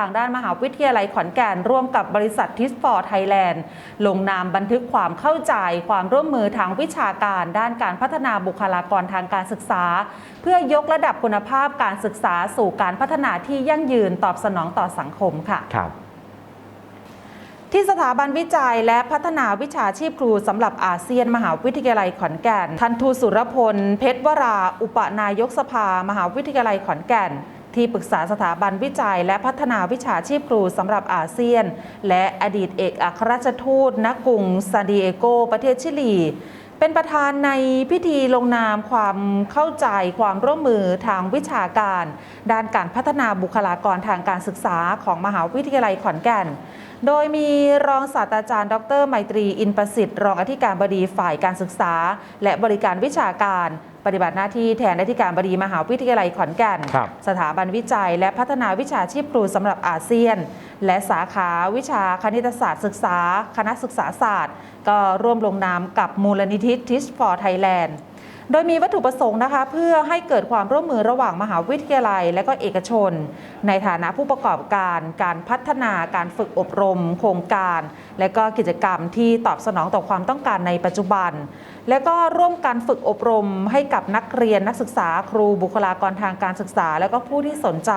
ทางด้านมหาวิทยาลัยขอนแก่นร่วมกับบริษัททิสฟอร์ไทยแลนด์ลงนามบันทึกความเข้าใจความร่วมมือทางวิชาการด้านการพัฒนาบุคลากรทางการศึกษา เพื่อยกระดับคุณภาพการศึกษาสู่การพัฒนาที่ยั่งยืนตอบสนองต่อสังคมค่ะครับที่สถาบันวิจัยและพัฒนาวิชาชีพครูสำหรับอาเซียนมหาวิทยาลัยขอนแก่นท่านทูตสุรพล เพชรวรา อุปนายกสภา มหาวิทยาลัยขอนแก่น ที่ปรึกษาสถาบันวิจัย และพัฒนาวิชาชีพครูสำหรับอาเซียน และอดีตเอกอัครราชทูตณกรุงซานดิเอโก ประเทศชิลีเป็นประธานในพิธีลงนามความเข้าใจความร่วมมือทางวิชาการ ด้านการพัฒนาบุคลากรทางการศึกษาของมหาวิทยาลัยขอนแก่น โดยมีรองศาสตราจารย์ ดรไมตรี อินประสิทธิ์ รองอธิการบดีฝ่ายการศึกษา และบริการวิชาการปฏิบัติหน้าที่แทนอธิการบดีมหาวิทยาลัยขอนแก่นครับสถาบันวิจัย และพัฒนาวิชาชีพครูสำหรับอาเซียน และสาขาวิชาคณิตศาสตร์ศึกษา คณะศึกษาศาสตร์ ก็ร่วมลงนามกับมูลนิธิทิชฟอร์ไทยแลนด์โดยมีวัตถุประสงค์นะคะ เพื่อให้เกิดความร่วมมือระหว่างมหาวิทยาลัย และก็เอกชน ในฐานะผู้ประกอบการ การพัฒนาการฝึกอบรม โครงการ และก็กิจกรรมที่ตอบสนองต่อความต้องการในปัจจุบัน และก็ร่วมกันฝึกอบรมให้กับนักเรียนนักศึกษาครูบุคลากรทางการศึกษา และก็ผู้ที่สนใจ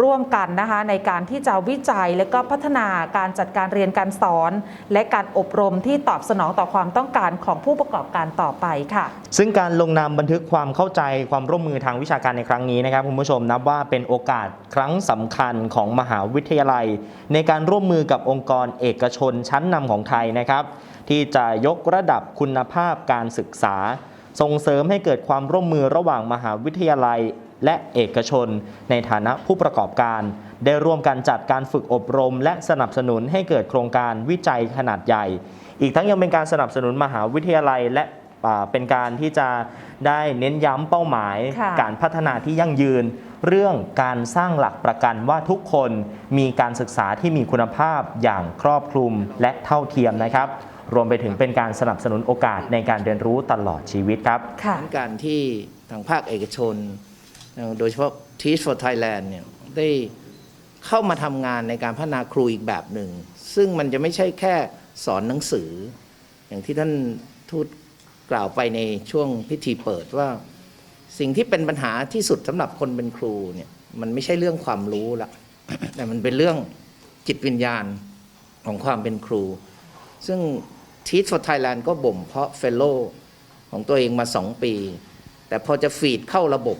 ร่วมกันนะคะในการที่จะวิจัย และก็พัฒนาการจัดการเรียนการสอน และการอบรมที่ตอบสนองต่อความต้องการของผู้ประกอบการต่อไปค่ะ ซึ่งการลงนามบันทึกความเข้าใจความร่วมมือทางวิชาการในครั้งนี้นะครับคุณผู้ชมนับว่าเป็นโอกาสครั้งสำคัญของมหาวิทยาลัย ในการร่วมมือกับองค์กรเอกชนชั้นนำของไทยนะครับ ที่จะยกระดับคุณภาพการศึกษา ส่งเสริมให้เกิดความร่วมมือระหว่างมหาวิทยาลัยและเอกชน ในฐานะผู้ประกอบการ ได้ร่วมกันจัดการฝึกอบรม และสนับสนุนให้เกิดโครงการวิจัยขนาดใหญ่ อีกทั้งยังเป็นการสนับสนุนมหาวิทยาลัยและ เป็นการที่จะได้เน้นย้ำเป้าหมายค่ะการพัฒนาที่ยั่งยืน เรื่องการสร้างหลักประกันว่าทุกคนมีการศึกษาที่มีคุณภาพอย่างครอบคลุมและเท่าเทียมนะครับ รวมไปถึงเป็นการสนับสนุนโอกาสในการเรียนรู้ตลอดชีวิตครับค่ะการที่ทางภาคเอกชน โดยเฉพาะ Teach for Thailand เนี่ยได้เข้ามาทำงานในการพัฒนาครูอีกแบบหนึ่ง ซึ่งมันจะไม่ใช่แค่สอนหนังสือ อย่างที่ท่านทูต กล่าวไปในช่วงพิธีเปิดว่า สิ่งที่เป็นปัญหาที่สุดสำหรับคนเป็นครูเนี่ยมันไม่ใช่เรื่องความรู้ละแต่มันเป็นเรื่องจิตวิญญาณของความเป็นครู ซึ่ง Teach for Thailand ก็บ่มเพาะเฟลโลของตัวเองมาสองปี แต่พอจะฟีดเข้าระบบ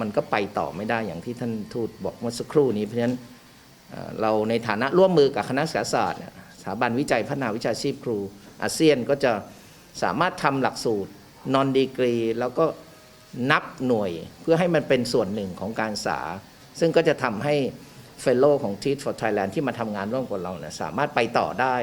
มันก็ไปต่อไม่ได้อย่างที่ท่านทูตบอกเมื่อสักครู่นี้ เพราะฉะนั้นเราในฐานะร่วมมือกับคณะศึกษาศาสตร์สถาบันวิจัยพัฒนาวิชาชีพครูอาเซียนก็จะ สามารถทำหลักสูตรนอนดีกรี แล้วก็นับหน่วยเพื่อให้มันเป็นส่วนหนึ่งของการศึกษา ซึ่งก็จะทำให้เฟลโลของ Teach for Thailand ที่มาทำงานร่วมกับเราเนี่ยสามารถไปต่อได้